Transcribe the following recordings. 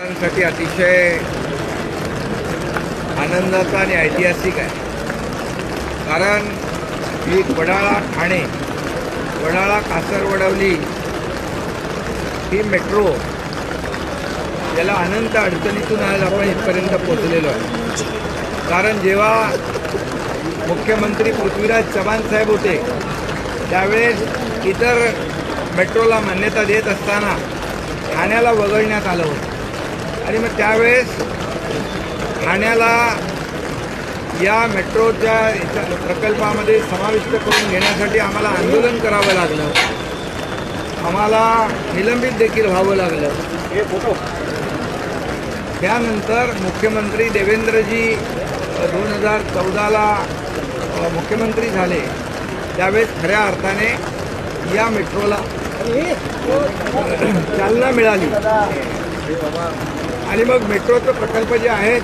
साठी अतिशय आनंदाचा आणि ऐतिहासिक आहे. कारण ही वडाळा ठाणे वडाळा कासरवडवली ही मेट्रो याला अनंत अडचणीतून आज आपण इथपर्यंत पोहोचलेलो आहे. कारण जेव्हा मुख्यमंत्री पृथ्वीराज चव्हाण साहेब होते त्यावेळेस इतर मेट्रोला मान्यता देत असताना ठाण्याला वगळण्यात आलं होतं. आणि मग त्यावेळेस ठाण्याला या मेट्रोच्या याच्या प्रकल्पामध्ये समाविष्ट करून घेण्यासाठी आम्हाला आंदोलन करावं लागलं. आम्हाला निलंबित देखील व्हावं लागलं. त्यानंतर मुख्यमंत्री देवेंद्रजी दोन हजार चौदाला मुख्यमंत्री झाले. त्यावेळेस खऱ्या अर्थाने या मेट्रोला चालना मिळाली. आणि मग मेट्रोचे प्रकल्प जे आहेत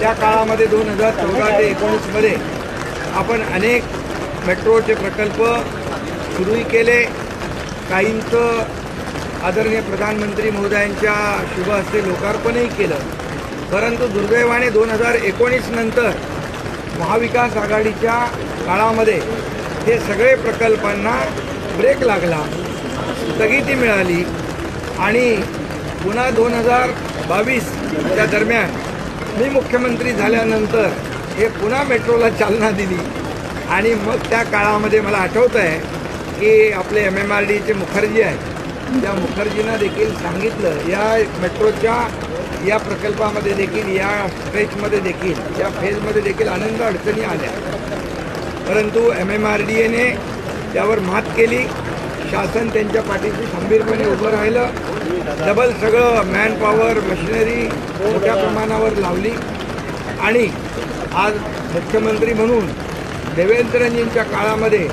त्या काळामध्ये दोन हजार चौदा ते एकोणीसमध्ये आपण अनेक मेट्रोचे प्रकल्प सुरूही केले. काहींचं आदरणीय प्रधानमंत्री महोदयांच्या शुभ हस्ते लोकार्पणही केलं. परंतु दुर्दैवाने दोन हजार एकोणीस नंतर महाविकास आघाडीच्या काळामध्ये हे सगळे प्रकल्पांना ब्रेक लागला. स्थगिती मिळाली आणि पुन्हा दोन हजार बावीसच्या दरम्यान मी मुख्यमंत्री झाल्यानंतर हे पुन्हा मेट्रोला चालना दिली. आणि मग त्या काळामध्ये मला आठवतं आहे की आपले एम एम आर डीचे मुखर्जी आहेत. त्या मुखर्जींना देखील सांगितलं या मेट्रोच्या या प्रकल्पामध्ये देखील या स्ट्रेचमध्ये देखील या फेजमध्ये देखील आनंद अडचणी आल्या. परंतु एम एम आर डी एने त्यावर मात केली. शासन त्यांच्या पाठीशी खंबीरपणे उभं राहिलं. डबल सगळं मॅनपॉवर मशिनरी मोठ्या प्रमाणावर लावली. आणि आज मुख्यमंत्री म्हणून देवेंद्रजींच्या काळामध्ये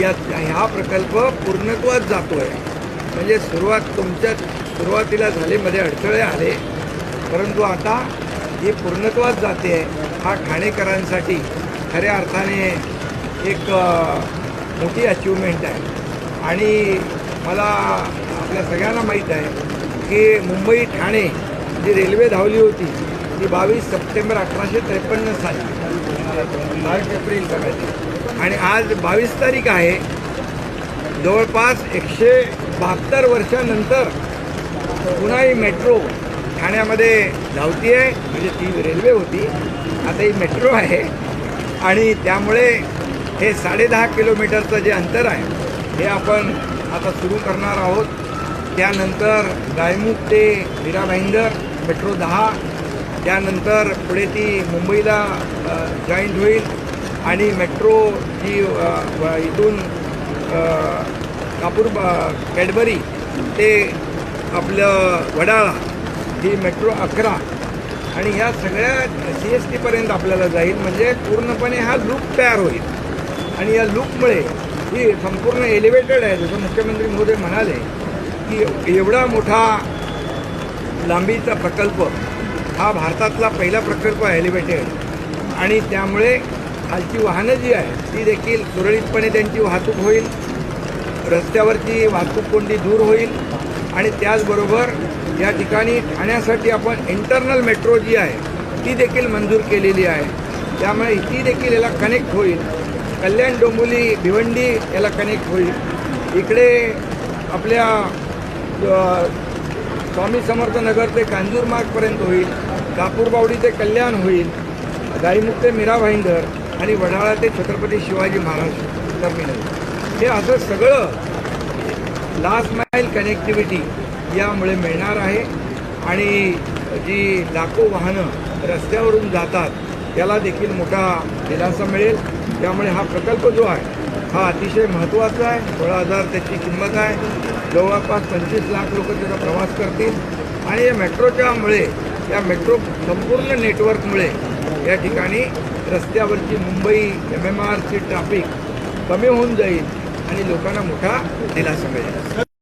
या हा प्रकल्प पूर्णत्वात जातो आहे म्हणजे सुरुवात तुमच्या सुरुवातीला झाले मध्ये अडथळे आले. परंतु आता ही पूर्णत्वात जाते. आहे हा ठाणेकरांसाठी खऱ्या अर्थाने एक मोठी अचिव्हमेंट आहे. आणि मला आपल्या सगळ्यांना माहीत आहे की मुंबई ठाणे जी रेल्वे धावली होती ती बावीस सप्टेंबर अठराशे त्रेपन्न साली. बावीस एप्रिल करायची आणि आज बावीस तारीख आहे. जवळपास एकशे बहात्तर वर्षानंतर पुन्हा ही मेट्रो ठाण्यामध्ये धावती आहे म्हणजे ती रेल्वे होती. आता ही मेट्रो आहे. आणि त्यामुळे हे साडेदहा किलोमीटरचं जे अंतर आहे हे आपण आता सुरू करणार आहोत. त्यानंतर गायमुख ते हिरा भाईंदर मेट्रो दहा. त्यानंतर पुढे ती मुंबईला जॉईंट होईल. आणि मेट्रो जी इथून कापूर कॅडबरी ते आपलं वडाळा ही मेट्रो अकरा. आणि ह्या सगळ्या सी एस टीपर्यंत आपल्याला जाईल. म्हणजे पूर्णपणे हा लूप तयार होईल. आणि या लूपमुळे ही संपूर्ण एलिव्हेटेड आहे. जसं मुख्यमंत्री महोदय म्हणाले की एवढा मोठा लांबीचा प्रकल्प हा भारतातला पहिला प्रकल्प आहे एलिव्हेटेड आणि त्यामुळे खालची वाहनं जी आहे ती देखील सुरळीतपणे त्यांची वाहतूक होईल रस्त्यावरची वाहतूक कोंडी दूर होईल आणि त्याचबरोबर या ठिकाणी ठाण्यासाठी आपण इंटरनल मेट्रो जी आहे ती देखील मंजूर केलेली आहे. त्यामुळे ती देखील याला कनेक्ट होईल. कल्याण डोंबोली भिवंडी याला कनेक्ट होईल. इकडे आपल्या स्वामी समर्थ नगर ते कांजूरमार्गपर्यंत होईल. कापूरबावडी ते कल्याण होईल. गाईमुख ते मीरा भाईंदर आणि वडाळा ते छत्रपती शिवाजी महाराज टर्मिनल हे असं सगळं लास्ट माईल कनेक्टिव्हिटी यामुळे मिळणार आहे. आणि जी लाखो वाहनं रस्त्यावरून जातात त्याला देखील मोठा दिलासा मिळेल. त्यामुळे हा प्रकल्प जो आहे हा अतिशय महत्त्वाचा आहे. सोळा हजार त्याची किंमत आहे. जवळपास पंचवीस लाख लोक त्याचा प्रवास करतील. आणि या मेट्रोच्यामुळे या मेट्रो संपूर्ण नेटवर्कमुळे या ठिकाणी रस्त्यावरची मुंबई एम एम आरची ट्रॅफिक कमी होऊन जाईल आणि लोकांना मोठा दिलासा मिळेल.